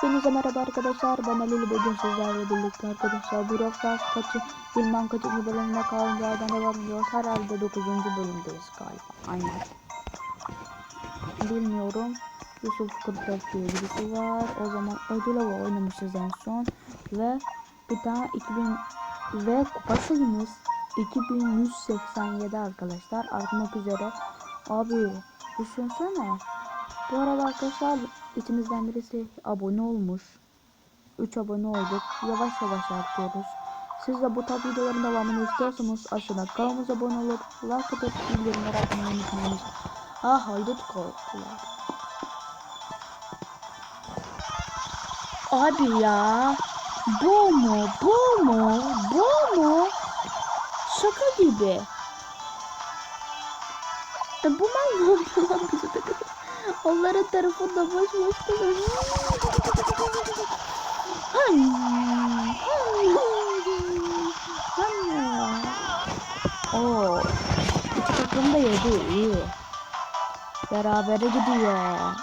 Hepinize merhaba arkadaşlar. Ben Ali bugün sizlerle birlikte arkadaşlar. Bu Roblox kaçı bilmem kaçıncı bölümüne kalınca yerden devam ediyoruz. Herhalde 9. bölümdeyiz galiba. Aynen. Bilmiyorum. Yusuf 44 diye birisi var. O zaman ödül avı oynamışız en son. Ve bir daha 2000 ve kupa sayımız 2187 arkadaşlar. Artmak üzere. Abi düşünsene. Bu arada arkadaşlar içimizden birisi abone olmuş. 3 abone olduk. Yavaş yavaş artıyoruz. Siz de bu tarz videoların devamını istiyorsanız aşağıdan kanalımıza abone olup like atıp bildirimleri açmayı unutmayınız. Ah haydut korktular. Abi ya. Bu mu? Bu mu? Bu mu? Şaka gibi. E bu? Bu mal bizi de Onların tarafında boş boş duruyor. Oo. İki takım da yedi. iyi. Berabere gidiyor.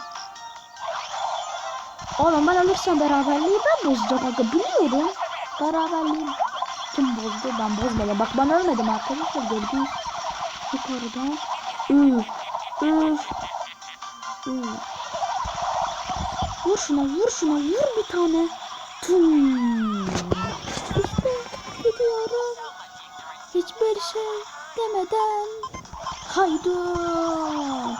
Oğlum ben alırsam beraberliği ben bozacağım. Aga biliyorum. Beraberliği kim bozdu? Ben bozmadım. Bak ben ölmedim arkadaşlar. Gördünüz. Yukarıdan. Üf. Üf. Üf. Vur şuna vur şuna vur bir tane. Tum. İşte gidiyorum. Hiçbir şey demeden. Haydut.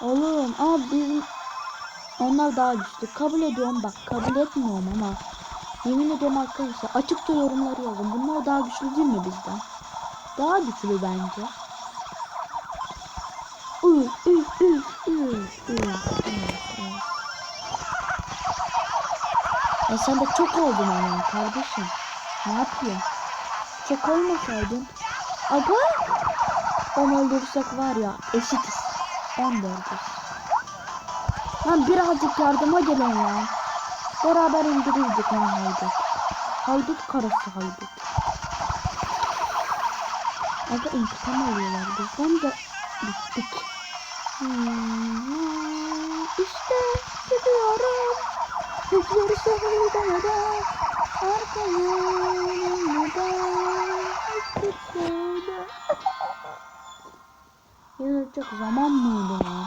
Oğlum bizim onlar daha güçlü. Kabul ediyorum bak kabul etmiyorum ama. Yemin ediyorum arkadaşlar açıkça yorumları yazın. Bunlar daha güçlü değil mi bizden? Daha güçlü bence. Üf üf. E sen de çok oldun ama kardeşim. Ne yapayım? Çok olmasaydın. Aga. On öldürsek var ya eşitiz. On öldürürüz. Lan birazcık yardıma gelin lan. Beraber indirirdik lan haydut. Haydut karısı haydut. Aga intikam alıyorlar bizden de bittik. Hmm, gidiyorum. Hiçbir şey demeden arkaya dönmeden hiçbir şey de Yazacak zaman mıydı lan?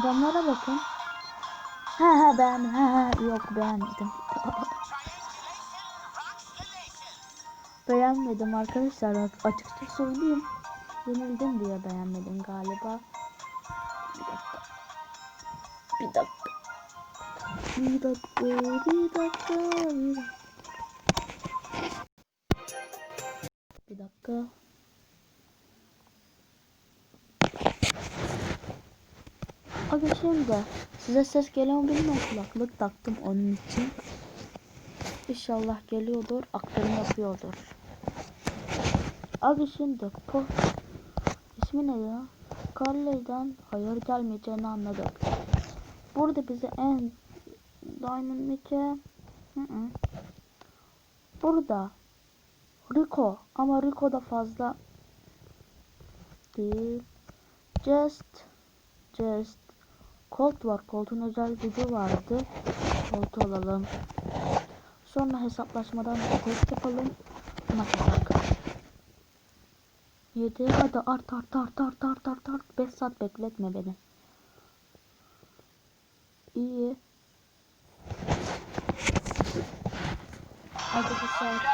Adamlara bakın. Ha ha ben ha ha yok beğenmedim. beğenmedim arkadaşlar açıkça söyleyeyim. Yenildim diye beğenmedim galiba. Bir dakika. Bir dakika, bir dakika, şimdi size ses geliyor bilmiyorum kulaklık taktım onun için. İnşallah geliyordur, aktarım yapıyordur. Abi şimdi po ismi ne ya? Carly'den hayır gelmeyeceğini anladık. Burada bize en Dynamic'e Burada Rico ama Rico da fazla değil. Just Just Colt var. Colt'un özel gücü vardı. Colt alalım. Sonra hesaplaşmadan test yapalım. Nasıl 7 hadi art art art art art art art 5 saat bekletme beni. İyi. Arkadaşlar.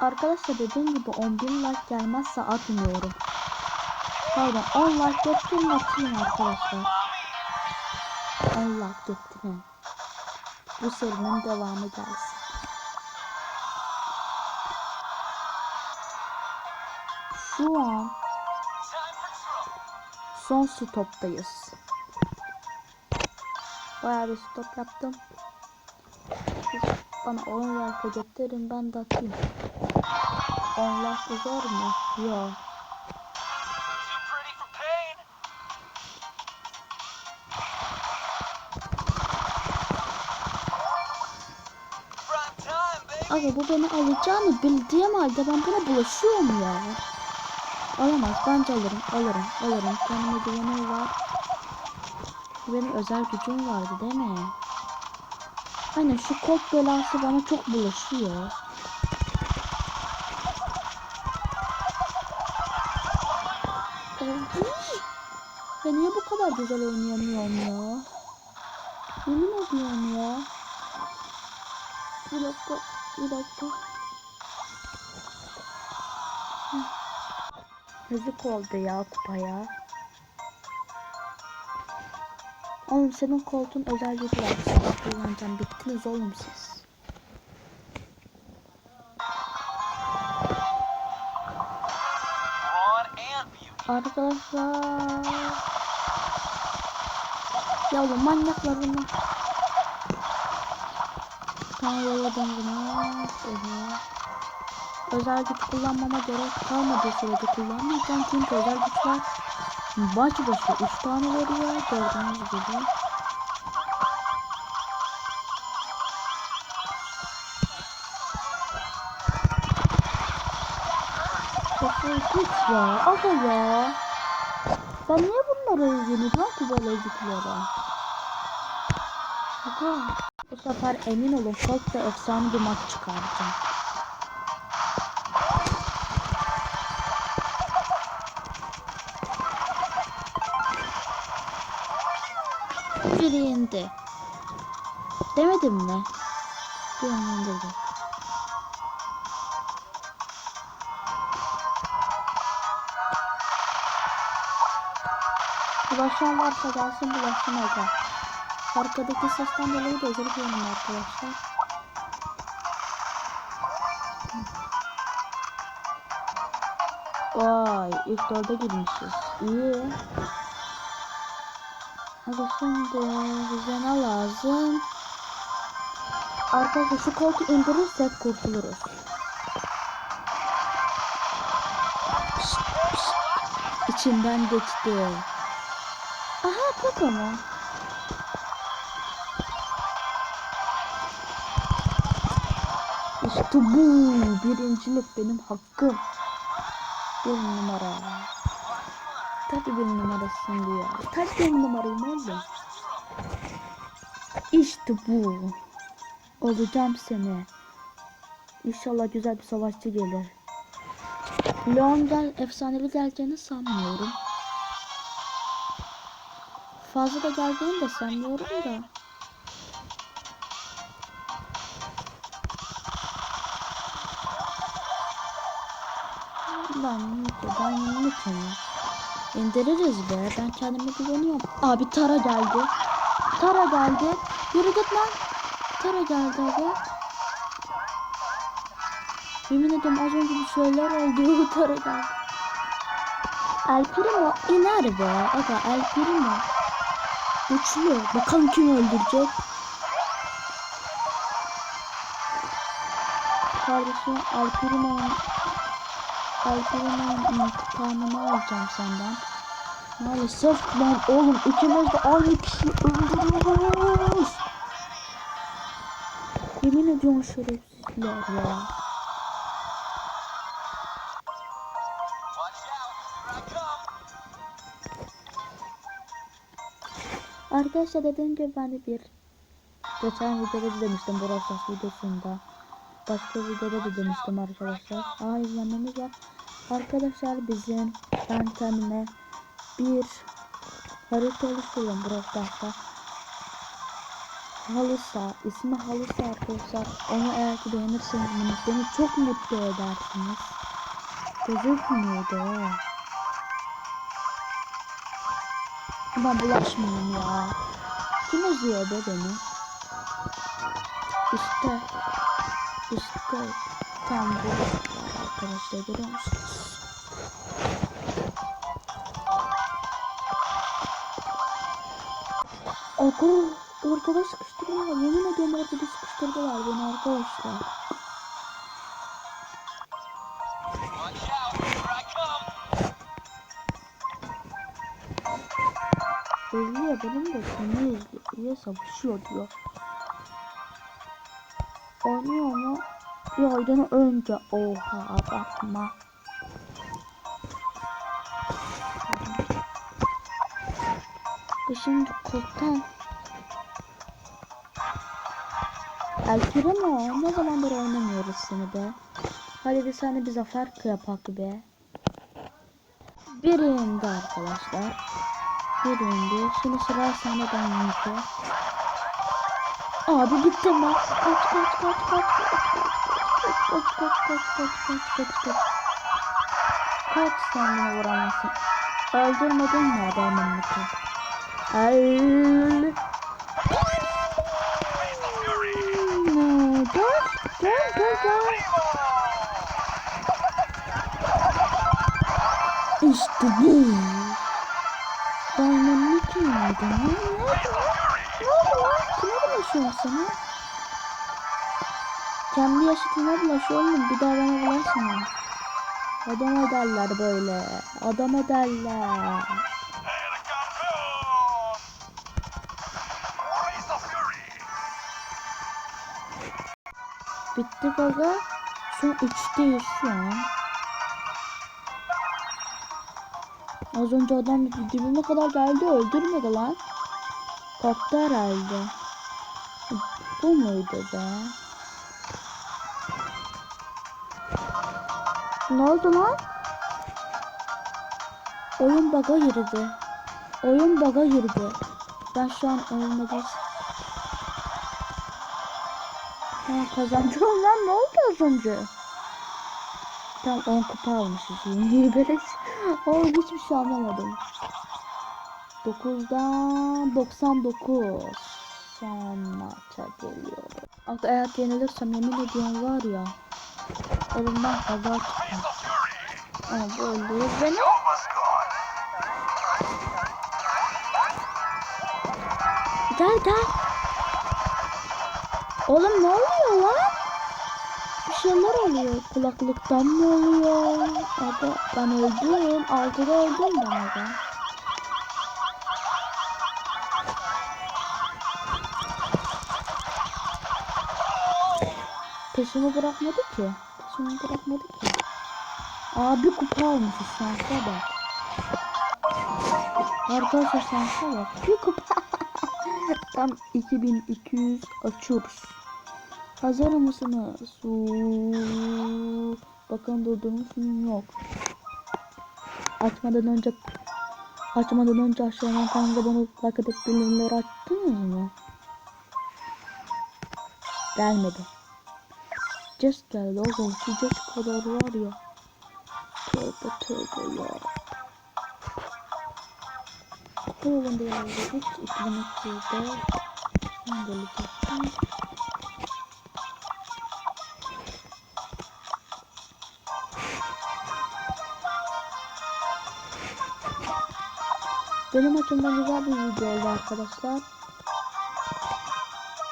Arkadaşlar dediğim gibi 10.000 like gelmezse atmıyorum. Pardon 10 like geçtim atayım arkadaşlar. 10 like getirin. Bu serinin devamı gelsin. Şu an son stoptayız. Bayağı bir stop yaptım. Bana 10 like getirin ben de atayım. 10 like zor mu? Yok. Abi bu beni alacağını bildiğim halde ben buna bulaşıyorum ya. Alamaz. Bence alırım. Alırım. Alırım. Kendime güveni var. Benim özel gücüm vardı değil mi? Hani şu kod belası bana çok bulaşıyor. Ben niye bu kadar güzel oynayamıyorum ya? Yemin ediyorum ya. Bir dakika, bir dakika. Yazık oldu ya kupaya. Oğlum senin koltuğun özel gücü var. Sabah kullanacağım. Bittiniz oğlum siz. Arkadaşlar. Ya oğlum manyaklar bunlar. Tamam yolladım bunu. Oha. Özel güç kullanmama gerek kalmadığı sürece kullanmayacağım çünkü özel güçler baş başı 3 tane veriyor gördüğünüz gibi. Güç ya. Aga ya. Ben niye bunları özleniyorum ki böyle ezikleri? Aga. Bu sefer emin olun çok da efsane bir maç çıkaracağım. İndi. Demedim mi? Bir indirdi. Bulaşan varsa gelsin bulaşsın aga. Arkadaki sesten dolayı da özür dilerim arkadaşlar. Vay ilk dörde girmişiz. İyi. Hadi şimdi bize ne lazım? Arkadaşlar şu koltuğu indirirsek kurtuluruz. Pişt, pişt. İçinden geçti. Aha Koko mu? İşte bu birincilik benim hakkım. Bir numara. Tabii bir numarasın diyor. Kaç bir numarayım oğlum? İşte bu. Olacağım seni. İnşallah güzel bir savaşçı gelir. Leon gel efsanevi geleceğini sanmıyorum. Fazla da geldiğini de sanmıyorum da. Ben ben yenilikimi. İndiririz be. Ben kendime güveniyorum. Abi Tara geldi. Tara geldi. Yürü git lan. Tara geldi abi. Yemin ediyorum az önce bir şeyler oldu. Tara geldi. El Primo iner be. Aga El Primo. Güçlü. Bakalım kim öldürecek. Kardeşim El Primo'nun Primo'nun intikamını alacağım senden. Maalesef lan oğlum ikimiz de aynı kişi öldürüyoruz. Yemin ediyorum şerefsizler ya. Arkadaşlar dediğim gibi ben de bir geçen videoda da demiştim bu Rafsas videosunda. Başka videoda da demiştim arkadaşlar. Aa izlenmemiz var. Arkadaşlar bizim ben kendime bir harita oluşturuyorum Rafsas'ta. Halısa, ismi Halısa arkadaşlar. Onu eğer ki beğenirseniz beni, çok mutlu edersiniz. Gözükmüyordu. Ama bulaşmayayım ya. Kim izliyor be beni? İşte. İşte. Tam bu. Arkadaşlar görüyor musunuz? Aga ortada sıkıştırıyorlar. Yemin ediyorum ortada sıkıştırdılar beni arkadaşlar. Watch out. Here I come. İzliyor benim de seni. İyi savaşıyor diyor. Oynuyor mu? Yaydan önce. Oha bakma. şimdi koptan. El Primo ne zamandır oynamıyoruz seni be. Hadi bir sene bir zafer yapak be. Birinde arkadaşlar. Birinde. Şimdi sıra sende dönmeyecek. Abi bittim bak. Kaç kaç kaç kaç kaç kaç kaç kaç kaç kaç kaç kaç kaç Kaç sen beni vuramazsın. Öldürmedin mi adamın? Ay. No, dur, dur, dur, dur. İşte bu. Kim oldu? Ne? Sen ha? Kendi yaşıtına bulaşıyor oğlum. Bir daha bana bulaşma. Adam ederler böyle. Adam ederler. Bitti gaga. Son 3'teyiz şu an. Az önce adam dibime kadar geldi öldürmedi lan. Korktu herhalde. Bu muydu be? Ne oldu lan? Oyun baga girdi. Oyun baga girdi. Ben şu an ölmedim. Ha kazandım lan ne oldu az önce? Tam 10 kupa almışız beleş. Oğlum hiçbir şey anlamadım. 9'dan 99. Son maça geliyor. Bak eğer yenilirsem yemin ediyorum var ya. Elimden kaza çıkar. Ama bu öldürür beni. Gel gel. Oğlum ne oluyor lan? Bir şeyler oluyor. Kulaklıktan mı oluyor? Abi ben öldüm. Altıda öldüm ben aga. Peşimi bırakmadı ki. Peşimi bırakmadı ki. Abi kupa almışız şansa bak. Arkadaşlar şansa bak. Bir kupa. Tam 2200 açıyoruz. Hazır mısınız? Su. Bakın durdurmuş muyum? Yok. Açmadan önce açmadan önce aşağıdan kanalda bana like atıp bildirimleri attınız mı? Gelmedi. Just geldi oğlum. Şu just kadar var ya. Tövbe tövbe ya. Bu oyunda ilerledik. 2002'de. Ben gelecektim. Benim açımdan güzel bir video oldu arkadaşlar.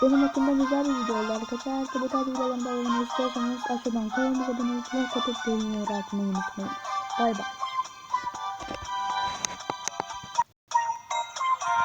Benim açımdan güzel bir video oldu arkadaşlar. Bu tarz videolarımda olmayı istiyorsanız aşağıdan kanalımıza abone olup like atıp beğeniyor atmayı unutmayın. Bay bay.